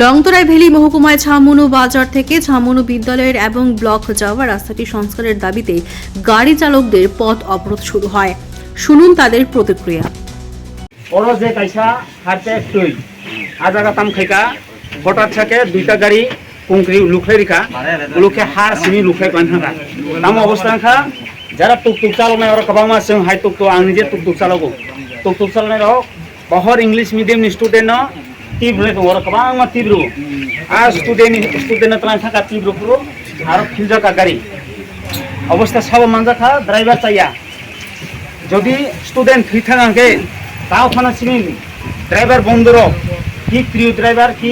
লংতরায় ভেলি মহকুমায় ছামুনু বাজার থেকে ঝামুনু বিদ্যালয়ের এবং ব্লক যাওয়া রাস্তাটি সংস্কারের দাবিতে গাড়ি চালকদের পথ অবরোধ শুরু হয়। শুনুন তাদের প্রতিক্রিয়া। ওরো যে দুইটা গাড়ি কুঙ্করি লুখে রেখা, লুখে হার সিনি লুখে কানহারা তাম অবস্থা খা, যারা টুকটুক চালনায় কবামা সিং হাই টুকটুক, আং নিজে টুকটুক চালকও। টুকটুক হোক বহর ইংলিশ মিডিয়াম স্টুডেন্ট তীব্র ওর কবাং মা তীব্র। আর স্টুডেন্ট স্টুডেন্ট ত্রাণ থাকা তীব্র পুরো। আর খিলজাকা গাড়ি। অবস্থা সব মানজাখা ড্রাইভার চাইয়া। যদি স্টুডেন্ট ফ্রি থাকে তাও খানা চিনি ড্রাইভার বন্ধুর, কি প্রিয় ড্রাইভার কি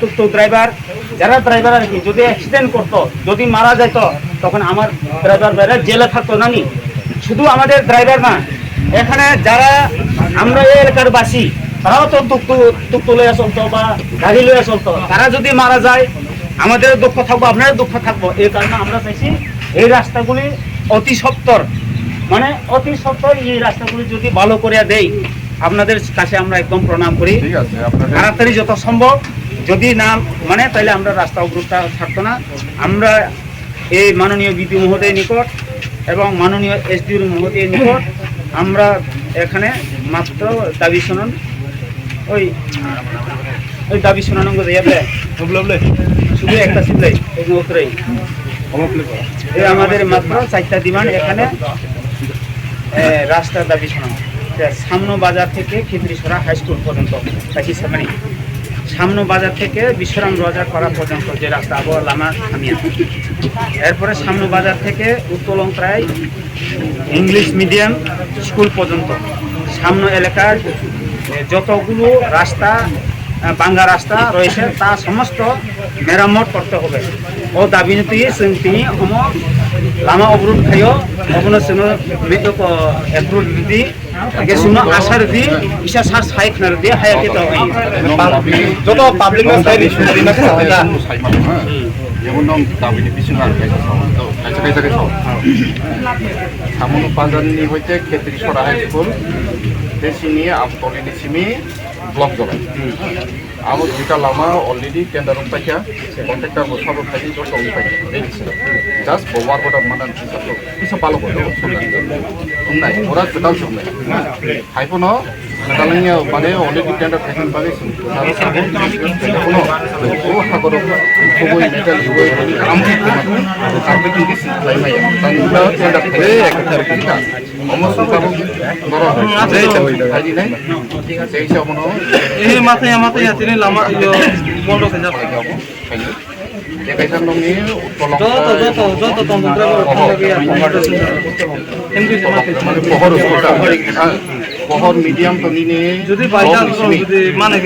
টুকটুক ড্রাইভার যারা ড্রাইভার আর কি, যদি অ্যাক্সিডেন্ট করতো, যদি মারা যেত তখন আমার ড্রাইভার বাইরে জেলে থাকতো নানি। শুধু আমাদের ড্রাইভার না, এখানে যারা আমরা এই এলাকার বাসী তারাও তো টুকটু লইয়া চলতো বা গাড়ি লইয়া চলতো তারা যদি মারা যায় আমাদের দুঃখ থাকব আপনার দুঃখ থাকব। এই কারণে আমরা চাইছি এই রাস্তাগুলি অতি সত্তর। মানে অতি সত্তর এই রাস্তাগুলি যদি ভালো করে দেই আপনাদের কাছে আমরা একদম প্রণাম করি। তাড়াতাড়ি যত সম্ভব যদি না মানে তাহলে আমরা রাস্তা অবরোধটা থাকতো না। আমরা এই মাননীয় বিপি মহোদয়ের নিকট এবং মাননীয় এসডিওর মহোদয়ের নিকট আমরা এখানে মাত্র দাবি শুনুন। ওই ওই দাবি শোনানো যাবে শুধু একটা সিলাই উত্তরেই এই আমাদের মাত্র চারটা ডিমান্ড এখানে রাস্তার দাবি শোনানো। সামনো বাজার থেকে খিদরিসরা হাই স্কুল পর্যন্ত কাশি সামানি। বাজার থেকে বিশ্বরাম বাজার করা পর্যন্ত যে রাস্তা, আবহাওয়া লামা থামিয়া। এরপরে সামনো বাজার থেকে উত্তোলন প্রায় ইংলিশ মিডিয়াম স্কুল পর্যন্ত। সামনো এলাকার যতগুলো রাস্তা ভাঙ্গা রাস্তা রয়েছে তা সমস্ত মেরামত করতে হবে। ও দাবি নিয়ে তিনি অম লামা অবরোধ খাইও অবন সিনো মেদক এপ্রুল দি গে সুনো আসার দি ইসা সার সাইক নার দি হায়াকে তো হ্যাঁ। হইতে ক্ষেত্রি সরা বেসিনি আমতলিनि সিমি ব্লক জবাই আম দুইটা লামা অলরেডি টেন্ডার পাইছা কন্ট্রাক্টর বসাব পাইছি যত পাইছি এই জাস্ট বওয়ার বড় তো পিছা পালো বড় নাই ওরা টোটাল সময় হাইপন মেঘালয় মানে অলরেডি টেন্ডার থাকেন পাবে ও হাগর খুবই মেটাল খুবই কাম কামে কি দিছি লাইমাই তানগুলা টেন্ডার থাকে উত্তলং যত যত যত তন্ত্র ড্রাইভার মানে পহর মিডিয়াম নিনে যদি বাই যদি মানে